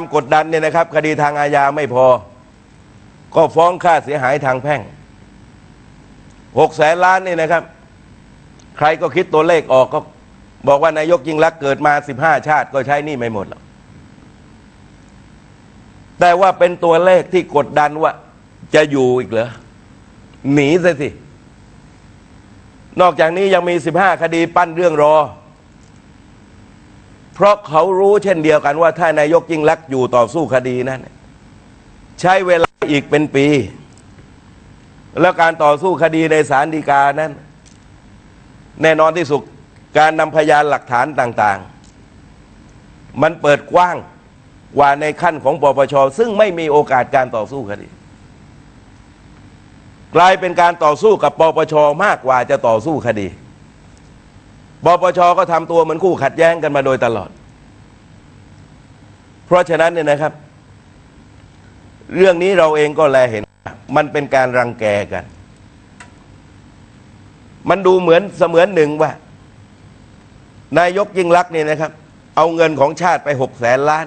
ความกดดันเนี่ยนะครับ คดีทางอาญาไม่พอ ก็ฟ้องค่าเสียหายทางแพ่งหกแสนล้านนี่นะครับ ใครก็คิดตัวเลขออกก็บอกว่านายกยิ่งรักเกิดมาสิบห้าชาติก็ใช้นี่ไม่หมดหรอกแต่ว่าเป็นตัวเลขที่กดดันว่า จะอยู่อีกเหรอหนีซะสิ นอกจากนี้ยังมีสิบห้าคดีปั้นเรื่องรอ เพราะเขารู้เช่นเดียวกันว่าถ้านายกยิ่งรักษณ์อยู่ต่อสู้คดีนั้นใช้เวลาอีกเป็นปี แล้วการต่อสู้คดีในศาลฎีกานั้น แน่นอนที่สุดการนำพยานหลักฐานต่าง ๆ มันเปิดกว้างกว่าในขั้นของปปช ซึ่งไม่มีโอกาสการต่อสู้คดี กลายเป็นการต่อสู้กับปปชมากกว่าจะต่อสู้คดี ปปชก็ทำตัวเหมือนคู่ขัดแย้งกันมาโดยตลอด เพราะฉะนั้นเนี่ยนะครับ เรื่องนี้เราเองก็แลเห็น มันเป็นการรังแกกัน มันดูเหมือนเสมือนหนึ่งว่า นายกยิ่งรักษณ์เนี่ยนะครับ เอาเงินของชาติไปหกแสนล้าน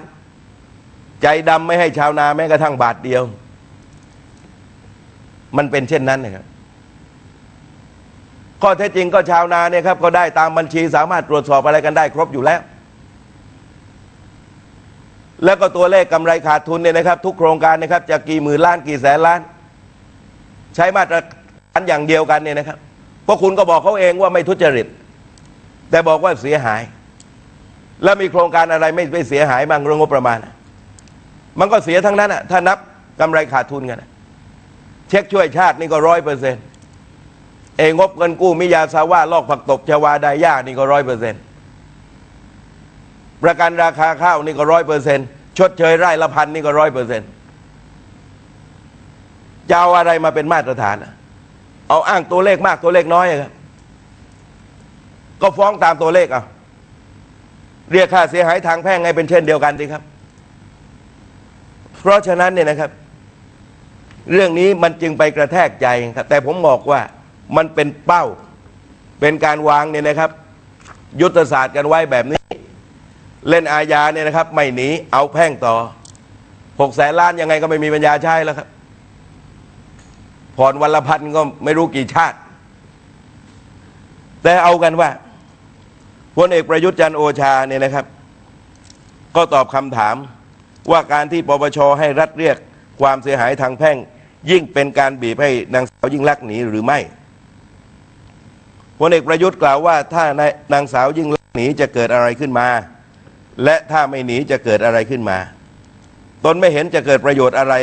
ใจดำไม่ให้ชาวนาแม้กระทั่งบาทเดียว มันเป็นเช่นนั้นนะครับ ข้อเท็จจริงก็ชาวนาเนี่ยครับก็ได้ตามบัญชีสามารถตรวจสอบอะไรกันได้ครบอยู่แล้ว แล้วก็ตัวเลขกำไรขาดทุนเนี่ยนะครับ ทุกโครงการนะครับจะกี่หมื่นล้านกี่แสนล้าน ใช้มาตรฐานอย่างเดียวกันเนี่ยนะครับเพราะคุณก็บอกเขาเองว่าไม่ทุจริต แต่บอกว่าเสียหาย แล้วมีโครงการอะไรไม่ไม่เสียหายบ้างเรื่องงบประมาณ มันก็เสียทั้งนั้นอะถ้านับกำไรขาดทุนกันเช็คช่วยชาตินี่ก็ร้อยเปอร์เซ็นต์ เองงบเงินกู้มิยาซาว่าลอกผักตบชวาไดย่านี่ก็ร้อยเปอร์เซ็นต์ประกันราคาข้าวนี่ก็ร้อยเปอร์เซ็นต์ชดเชยไร่ละพันนี่ก็ร้อยเปอร์เซ็นต์จะเอาอะไรมาเป็นมาตรฐาน เอาอ้างตัวเลขมากตัวเลขน้อยครับก็ฟ้องตามตัวเลขเอาเรียกค่าเสียหายทางแพ่งไงเป็นเช่นเดียวกันสิครับ เพราะฉะนั้นเนี่ยนะครับ เรื่องนี้มันจึงไปกระแทกใจครับ แต่ผมบอกว่า มันเป็นเป้า เป็นการวางเนี่ยนะครับ ยุทธศาสตร์กันไว้แบบนี้ เล่นอาญาเนี่ยนะครับ ไม่หนีเอาแพ่งต่อหกแสนล้านยังไงก็ไม่มีปัญญาใช้แล้วครับ ผ่อนวันละพันก็ไม่รู้กี่ชาติ แต่เอากันว่าพลเอกประยุทธ์จันโอชาเนี่ยนะครับ ก็ตอบคำถามว่าการที่ปปชให้รัฐเรียกความเสียหายทางแพ่ง ยิ่งเป็นการบีบให้นางสาวยิ่งลักษณ์หนีหรือไม่ ลเอกประยุทธ์กล่าวว่าถ้านางสาวยิ่งลักษณ์หนีจะเกิดอะไรขึ้นมา และถ้าไม่หนีจะเกิดอะไรขึ้นมา ตนไม่เห็นจะเกิดประโยชน์อะไร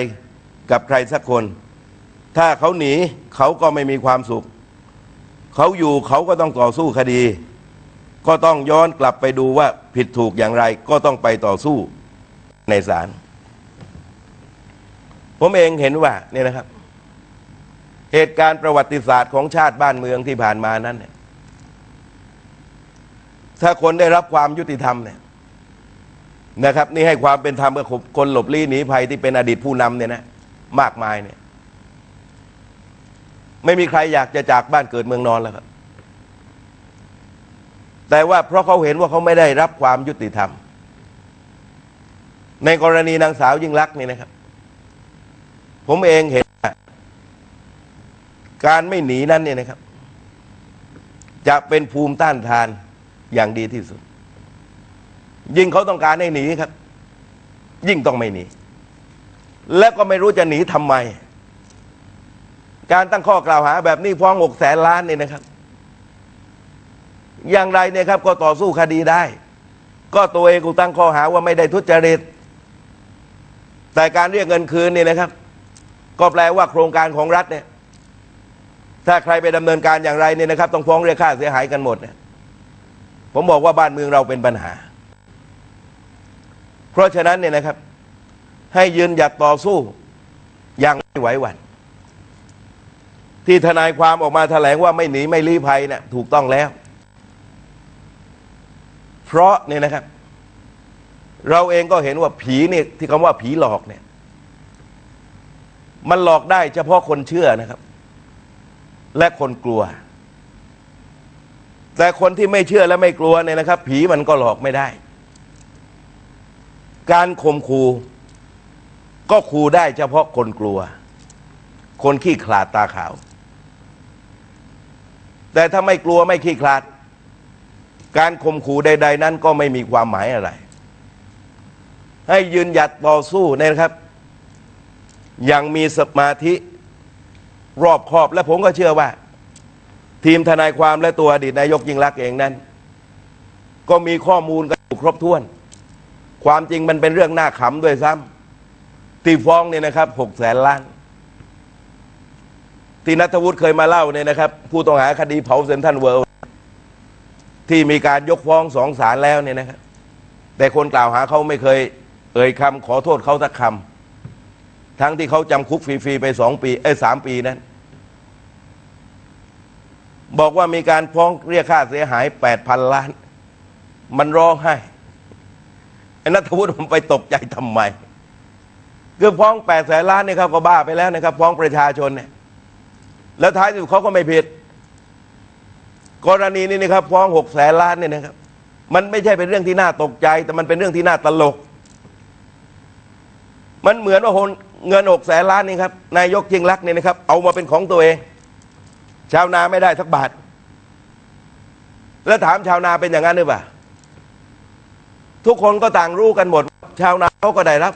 กับใครสักคน ถ้าเขาหนีเขาก็ไม่มีความสุข เขาอยู่เขาก็ต้องต่อสู้คดี ก็ต้องย้อนกลับไปดูว่าผิดถูกอย่างไรก็ต้องไปต่อสู้ในศาลผมเองเห็นว่าเนี่ยนะครับ เหตุการณ์ประวัติศาสตร์ของชาติบ้านเมืองที่ผ่านมานั้นเนี่ยถ้าคนได้รับความยุติธรรมเนี่ยนะครับ นี่ให้ความเป็นธรรมกับคนหลบลี้หนีภัยที่เป็นอดีตผู้นำเนี่ยนะมากมายเนี่ย ไม่มีใครอยากจะจากบ้านเกิดเมืองนอนแล้วครับ แต่ว่าเพราะเขาเห็นว่าเขาไม่ได้รับความยุติธรรม ในกรณีนางสาวยิ่งลักษณ์นี่นะครับ ผมเองเห็น การไม่หนีนั้นเนี่ยนะครับ จะเป็นภูมิต้านทานอย่างดีที่สุด ยิ่งเขาต้องการให้หนีครับ ยิ่งต้องไม่หนี และก็ไม่รู้จะหนีทำไม การตั้งข้อกล่าวหาแบบนี้ฟ้องหกแสนล้านนี่นะครับ อย่างไรเนี่ยครับ ก็ต่อสู้คดีได้ ก็ตัวเองกูตั้งข้อหาว่าไม่ได้ทุจริตแต่การเรียกเงินคืนนี่นะครับ ก็แปลว่าโครงการของรัฐเนี่ย ถ้าใครไปดำเนินการอย่างไรเนี่ยนะครับ ต้องฟ้องเรียกค่าเสียหายกันหมดเนี่ยผมบอกว่าบ้านเมืองเราเป็นปัญหา เพราะฉะนั้นเนี่ยนะครับ ให้ยืนหยัดต่อสู้อย่างไม่ไหวหวั่นที่ทนายความออกมาแถลงว่าไม่หนีไม่ลี้ภัยเนะ่ยถูกต้องแล้ว เพราะเนี่ยนะครับ เราเองก็เห็นว่าผีเนี่ยที่คำว่าผีหลอกเนี่ย มันหลอกได้เฉพาะคนเชื่อนะครับ และคนกลัว แต่คนที่ไม่เชื่อและไม่กลัวเนี่ยนะครับ ผีมันก็หลอกไม่ได้ การข่มขู่ก็ขู่ได้เฉพาะคนกลัว คนขี้ขลาดตาขาว แต่ถ้าไม่กลัวไม่ขี้ขลาด การข่มขู่ใด ๆ นั้นก็ไม่มีความหมายอะไร ให้ยืนหยัดต่อสู้นะครับ อย่างมีสมาธิ รอบคอบ และผมก็เชื่อว่า ทีมทนายความและตัวอดีตนายกยิ่งรักเองนั้น ก็มีข้อมูลกันครบถ้วน ความจริงมันเป็นเรื่องน่าขำด้วยซ้ำที่ฟ้องเนี่ยนะครับหกแสนล้านที่นัทวุฒิเคยมาเล่าเนี่ยนะครับ ผู้ต้องหาคดีเผาเซนทันเวิลด์ที่มีการยกฟ้องสองศาลแล้วเนี่ยนะครับ แต่คนกล่าวหาเขาไม่เคย เอ่ยคำขอโทษเขาสักคำ ทั้งที่เขาจำคุกฟรีๆไปสองปีเอ้สามปีนั้น บอกว่ามีการฟ้องเรียกค่าเสียหายแปดพันล้าน มันร้องไห้ไอ้นัทวุฒิผมไปตกใจทำไมคือฟ้องแปดแสนล้านเนี่ยเขาก็บ้าไปแล้วนะครับ ฟ้องประชาชนเนี่ย แล้วท้ายสุดเขาก็ไม่ผิด กรณีนี้นะครับ ฟ้องหกแสนล้านเนี่ยนะครับ มันไม่ใช่เป็นเรื่องที่น่าตกใจ แต่มันเป็นเรื่องที่น่าตลก มันเหมือนว่าค เงินหกแสนล้านนี่ครับนายกยิ่งรักษณ์เนี่ยนะครับ เอามาเป็นของตัวเอง ชาวนาไม่ได้สักบาท แล้วถามชาวนาเป็นอย่างนั้นหรือเปล่าทุกคนก็ต่างรู้กันหมด ชาวนาเขาก็ได้รับ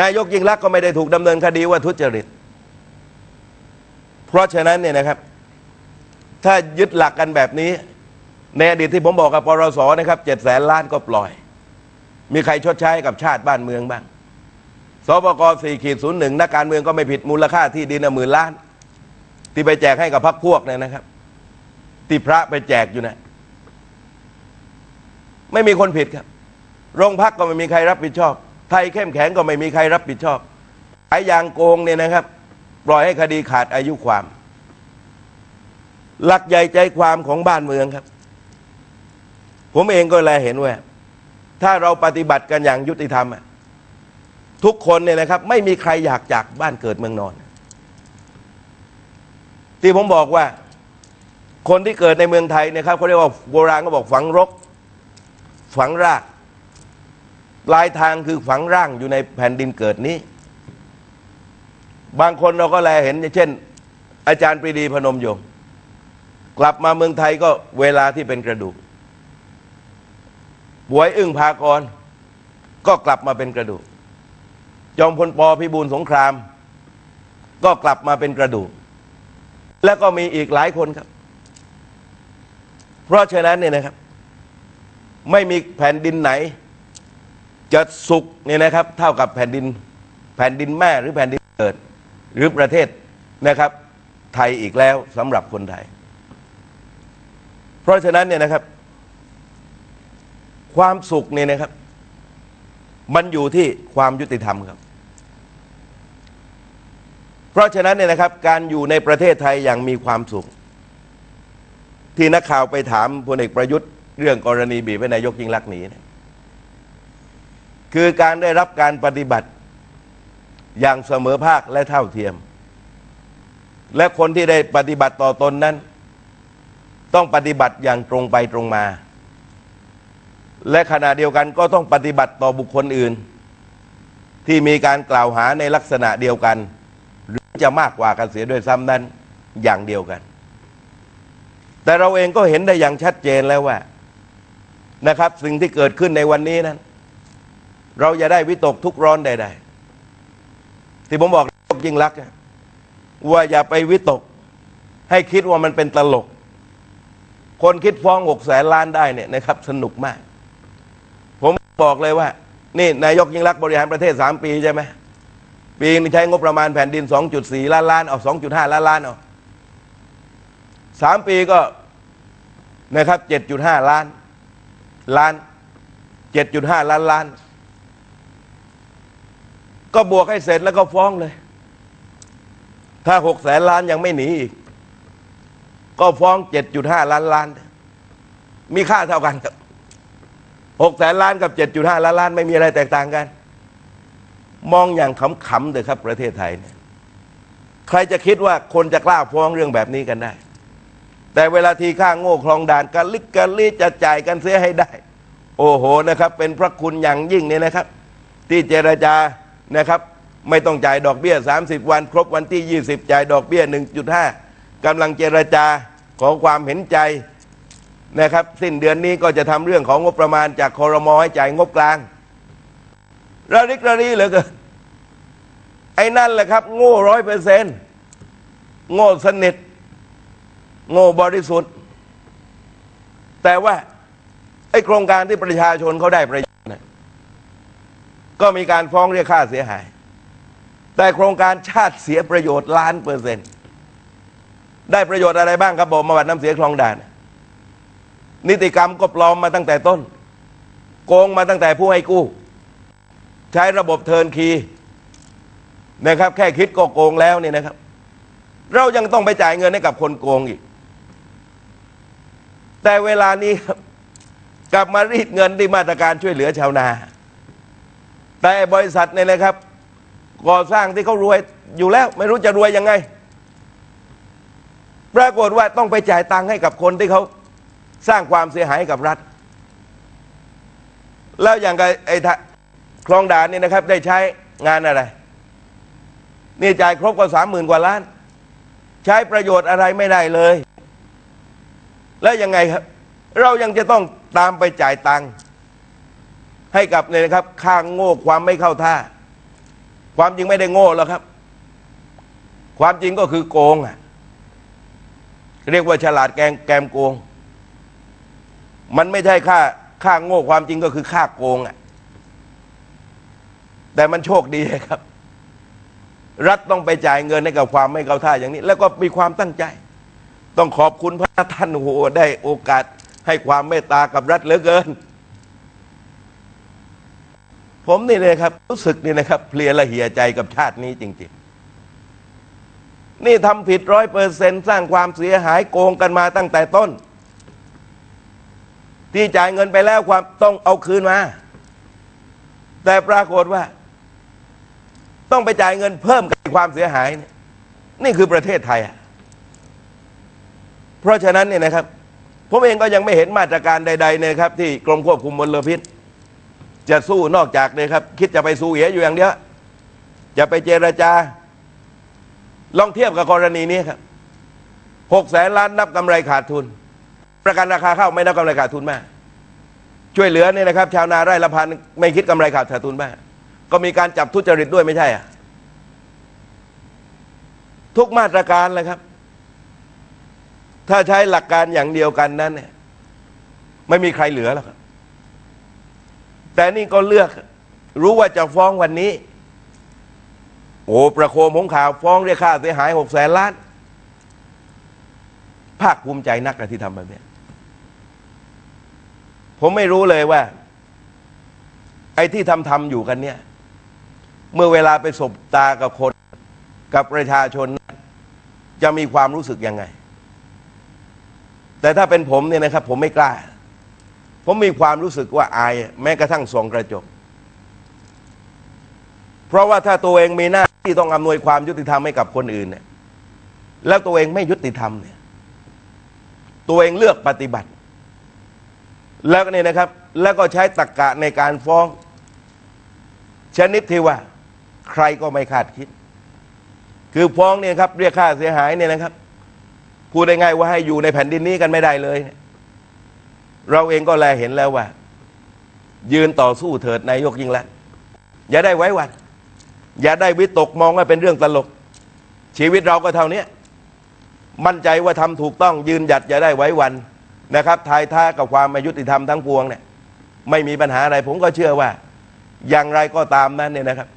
นายกยิ่งรักษณ์ก็ไม่ได้ถูกดำเนินคดีว่าทุจริต เพราะฉะนั้นเนี่ยนะครับ ถ้ายึดหลักกันแบบนี้ ในอดีตที่ผมบอกกับปรสนะครับเจ็ดแสนล้านก็ปล่อย มีใครชดใช้กับชาติบ้านเมืองบ้าง สปกสี่ขีดศูนย์หนึ่งนักการเมืองก็ไม่ผิดมูลค่าที่ดินหมื่นล้าน ที่ไปแจกให้กับพรรคพวกเนี่ยนะครับ ที่พระไปแจกอยู่นะไม่มีคนผิดครับ โรงพักก็ไม่มีใครรับผิดชอบ ไทยเข้มแข็งก็ไม่มีใครรับผิดชอบไอ้ยางโกงเนี่ยนะครับ ปล่อยให้คดีขาดอายุความ หลักใหญ่ใจความของบ้านเมืองครับ ผมเองก็แลเห็นว่าถ้าเราปฏิบัติกันอย่างยุติธรรมอะ ทุกคนเนี่ยนะครับ ไม่มีใครอยากจากบ้านเกิดเมืองนอน ที่ผมบอกว่า คนที่เกิดในเมืองไทยนะครับเขาเรียกว่าโบราณก็บอกฝังรก ฝังรากปลายทางคือฝังร่างอยู่ในแผ่นดินเกิดนี้ บางคนเราก็แลเห็นอย่างเช่น อาจารย์ปรีดีพนมยงค์กลับมาเมืองไทยก็เวลาที่เป็นกระดูกบวยอึ้งพากร ก็กลับมาเป็นกระดูก จอมพลปพิบูลสงคราม ก็กลับมาเป็นกระดูก แล้วก็มีอีกหลายคนครับ เพราะฉะนั้นเนี่ยนะครับ ไม่มีแผ่นดินไหน จะสุขเนี่ยนะครับ เท่ากับแผ่นดินแผ่นดินแม่หรือแผ่นดินเกิด หรือประเทศนะครับ ไทยอีกแล้วสำหรับคนไทย เพราะฉะนั้นเนี่ยนะครับ ความสุขเนี่ยนะครับ มันอยู่ที่ความยุติธรรมครับ เพราะฉะนั้นเนี่ยนะครับการอยู่ในประเทศไทยอย่างมีความสุข ที่นักข่าวไปถามพลเอกประยุทธ์ เรื่องกรณีบีบให้นายกยิ่งลักษณ์หนีเนี่ยคือการได้รับการปฏิบัติอย่างเสมอภาคและเท่าเทียม และคนที่ได้ปฏิบัติต่อตนนั้น ต้องปฏิบัติอย่างตรงไปตรงมา และขณะเดียวกันก็ต้องปฏิบัติต่อบุคคลอื่น ที่มีการกล่าวหาในลักษณะเดียวกัน จะมากกว่ากันเสียด้วยซ้ำนั้นอย่างเดียวกัน แต่เราเองก็เห็นได้อย่างชัดเจนแล้วว่านะครับ สิ่งที่เกิดขึ้นในวันนี้นั้น เราจะได้วิตกทุกร้อนใดๆที่ผมบอกยิ่งรักษณ์ว่าอย่าไปวิตก ให้คิดว่ามันเป็นตลก คนคิดฟ้องหกแสนล้านได้เนี่ยนะครับ สนุกมาก ผมบอกเลยว่า นี่นายกยิ่งรักษณ์บริหารประเทศสามปีใช่ไหม ปีนี้ใช้งบประมาณแผ่นดิน 2.4 ล้านล้านเอา2.5 ล้านล้านเอาสามปีก็นะครับ 7.5 ล้าน ล้าน 7.5 ล้านล้าน ก็บวกให้เสร็จแล้วก็ฟ้องเลย ถ้า 6 แสนล้านยังไม่หนีอีก ก็ฟ้อง 7.5 ล้านล้าน มีค่าเท่ากันครับ 6 แสนล้านกับ 7.5 ล้านล้าน ไม่มีอะไรแตกต่างกัน มองอย่างขำๆเลยครับ ประเทศไทยเนี่ยใครจะคิดว่าคนจะกล้าฟ้องเรื่องแบบนี้กันได้ แต่เวลาทีข้างโง่คลองด่านกันลิกกันลีจะจ่ายกันเสียให้ได้ โอ้โหนะครับ เป็นพระคุณอย่างยิ่งเนี่ยนะครับ ที่เจรจานะครับ ไม่ต้องจ่ายดอกเบี้ย 30 วัน ครบวันที่ 20 จ่ายดอกเบี้ย 1.5กำลังเจรจาขอความเห็นใจนะครับ สิ้นเดือนนี้ก็จะทำเรื่องของงบประมาณจากคอรมอให้จ่ายงบกลางระริกระรีเหลือเกิน ไอ้นั่นแหละครับ โง่ร้อยเปอร์เซนต์โง่สนิท โง่บริสุทธิ์ แต่ว่า ไอ้โครงการที่ประชาชนเขาได้ประโยชน์นะก็มีการฟ้องเรียกค่าเสียหาย แต่โครงการชาติเสียประโยชน์ล้านเปอร์เซ็นต์ได้ประโยชน์อะไรบ้างครับบอกมาวัดน้ำเสียคลองด่าน นิติกรรมก็ปลอมมาตั้งแต่ต้น โกงมาตั้งแต่ผู้ให้กู้ ใช้ระบบเทิร์นคีย์ นะครับ แค่คิดก็โกงแล้วเนี่ยนะครับ เรายังต้องไปจ่ายเงินให้กับคนโกงอีก แต่เวลานี้ครับกลับมารีดเงินที่มาตรการช่วยเหลือชาวนา แต่บริษัทเนี่ยนะครับ ก่อสร้างที่เขารวยอยู่แล้ว ไม่รู้จะรวยยังไง ปรากฏว่าต้องไปจ่ายตังค์ให้กับคนที่เขาสร้างความเสียหายให้กับรัฐ แล้วอย่างไอ้คลองด่านนี่นะครับ ได้ใช้งานอะไร นี่จ่ายครบก็สามหมื่นกว่าล้าน ใช้ประโยชน์อะไรไม่ได้เลย แล้วยังไงครับ เรายังจะต้องตามไปจ่ายตังค์ให้กับเนี่ยนะครับข้างโง่ความไม่เข้าท่า ความจริงไม่ได้โง่หรอกครับ ความจริงก็คือโกงอะเรียกว่าฉลาดแกงแกมโกง มันไม่ใช่ค่าค่าโง่ความจริงก็คือค่าโกงอะแต่มันโชคดีครับ รัฐต้องไปจ่ายเงินให้กับความไม่เข้าท่าอย่างนี้ แล้วก็มีความตั้งใจ ต้องขอบคุณพระท่านโอ้โหได้โอกาสให้ความเมตตากับรัฐเหลือเกิน ผมนี่เลยครับ รู้สึกนี่นะครับ เพลียละเหียใจกับชาตินี้จริง ๆ นี่ทำผิดร้อยเปอร์เซนสร้างความเสียหายโกงกันมาตั้งแต่ต้น ที่จ่ายเงินไปแล้วความต้องเอาคืนมา แต่ปรากฏว่า ต้องไปจ่ายเงินเพิ่มกับความเสียหาย นี่นี่คือประเทศไทยอะเพราะฉะนั้นเนี่ยนะครับ ผมเองก็ยังไม่เห็นมาตรการใดๆเนี่ยครับ ที่กรมควบคุมมลพิษ จะสู้นอกจากเนี่ยครับ คิดจะไปสู้เอียอยู่อย่างเดียวจะไปเจรจา ลองเทียบกับกรณีนี้ครับหกแสนล้านนับกำไรขาดทุน ประกันราคาข้าวไม่นับกำไรขาดทุนมาก ช่วยเหลือเนี่ยนะครับ ชาวนาไร่ละพันไม่คิดกำไรขาดทุนมาก ก็มีการจับทุจริตด้วยไม่ใช่อะทุกมาตรการเลยครับ ถ้าใช้หลักการอย่างเดียวกันนั้นเนี่ยไม่มีใครเหลือแล้วครับ แต่นี่ก็เลือกรู้ว่าจะฟ้องวันนี้ โอ้ประโคมของข่าวฟ้องเรียกค่าเสียหายหกแสนล้าน ภาคภูมิใจนักนะที่ทำแบบนี้ผมไม่รู้เลยว่า ไอ้ที่ทำทำอยู่กันเนี่ย เมื่อเวลาไปสบตากับคนกับประชาชน จะมีความรู้สึกยังไง แต่ถ้าเป็นผมเนี่ยนะครับ ผมไม่กล้า ผมมีความรู้สึกว่าอาย แม้กระทั่งส่องกระจก เพราะว่าถ้าตัวเองมีหน้าที่ต้องอำนวยความยุติธรรมให้กับคนอื่นเนี่ยแล้วตัวเองไม่ยุติธรรมเนี่ย ตัวเองเลือกปฏิบัติ แล้วเนี่ยนะครับ แล้วก็ใช้ตรรกกะในการฟ้อง ชนิดที่ว่า ใครก็ไม่คาดคิด คือฟ้องเนี่ยครับเรียกค่าเสียหายเนี่ยนะครับพูดง่ายๆว่าให้อยู่ในแผ่นดินนี้กันไม่ได้เลย เราเองก็แลเห็นแล้วว่า ยืนต่อสู้เถิดนายกยิ่งแล้วอย่าได้ไว้วันอย่าได้วิตกมองว่าเป็นเรื่องตลก ชีวิตเราก็เท่านี้มั่นใจว่าทำถูกต้องยืนหยัดอย่าได้ไว้วันนะครับทายท่ากับความอายุติธรรมทั้งปวงเนี่ยไม่มีปัญหาอะไรผมก็เชื่อว่า อย่างไรก็ตามนั้นเนี่ยนะครับ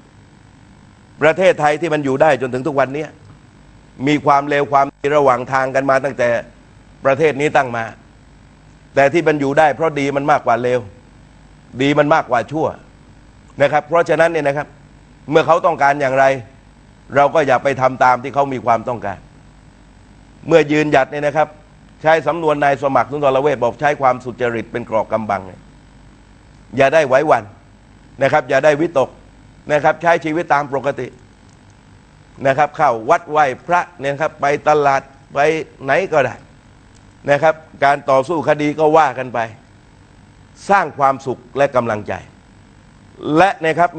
ประเทศไทยที่มันอยู่ได้จนถึงทุกวันนี้มีความเลวความดีระหว่างทางกันมาตั้งแต่ประเทศนี้ตั้งมา แต่ที่มันอยู่ได้เพราะดีมันมากกว่าเลวดีมันมากกว่าชั่วนะครับ เพราะฉะนั้นเนี่ยนะครับ เมื่อเขาต้องการอย่างไร เราก็อย่าไปทำตามที่เขามีความต้องการ เมื่อยืนหยัดเนี่ยนะครับ ใช้สำนวนนายสมัครสุนทรเวชบอกใช้ความสุจริตเป็นกรอกกำบัง อย่าได้ไว้วันนะครับ อย่าได้วิตก นะครับ ใช้ชีวิตตามปกตินะครับ เข้าวัดไหว้พระเนี่ยครับ ไปตลาดไปไหนก็ได้นะครับ การต่อสู้คดีก็ว่ากันไป สร้างความสุขและกำลังใจ และนะครับ